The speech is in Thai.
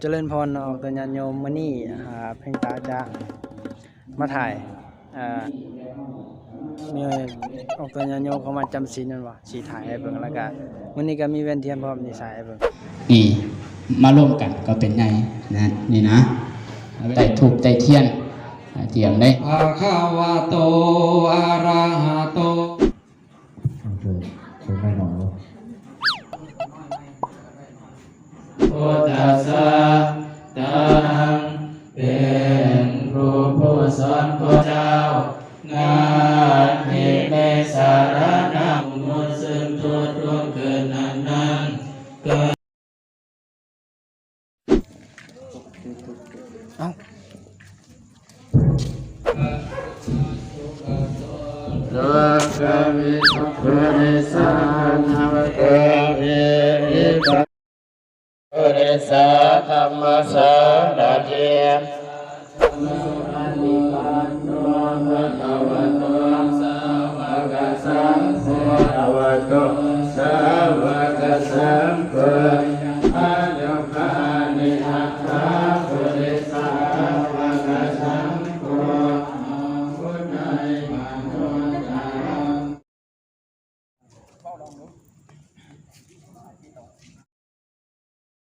เจริญพรออกตัวญาณโยมมื้อนี้หาเพ่งตาจ้างมาถ่ายอ่ามีออกตัวญาณโยมเขามาจำศีลนั่นว่าสิถ่ายให้เบิ่งแล้วก็มื้อนี้ก็มีเว้นเทียนพร้อมนี่สายให้เบิ่งนี่มาร่วมกันก็เป็นไงนะนี่นะไต่ถูกไต่เทียนอ่าเจียมได้ภะคะวะโตอะระหะโตเคยเคยไม่หนอ พุทธัสสะตังเป็นครูผู้สอนพระเจ้างานที่ในสารนักมุสลิมทุกร่วมเกินนั้นนั้นเกิดเอ้าโลกวิทุกข์นิสานัมเกวิอิปัส อุเรสาธรรมสารเทียมสัมมาทิปันโนภะคะวะโตสาวกสังโฆภะวะโตสาวกสังโฆอะระหะนิหัตถะอุเรสาธรรมสังโฆพุทธัยมันโนจารัง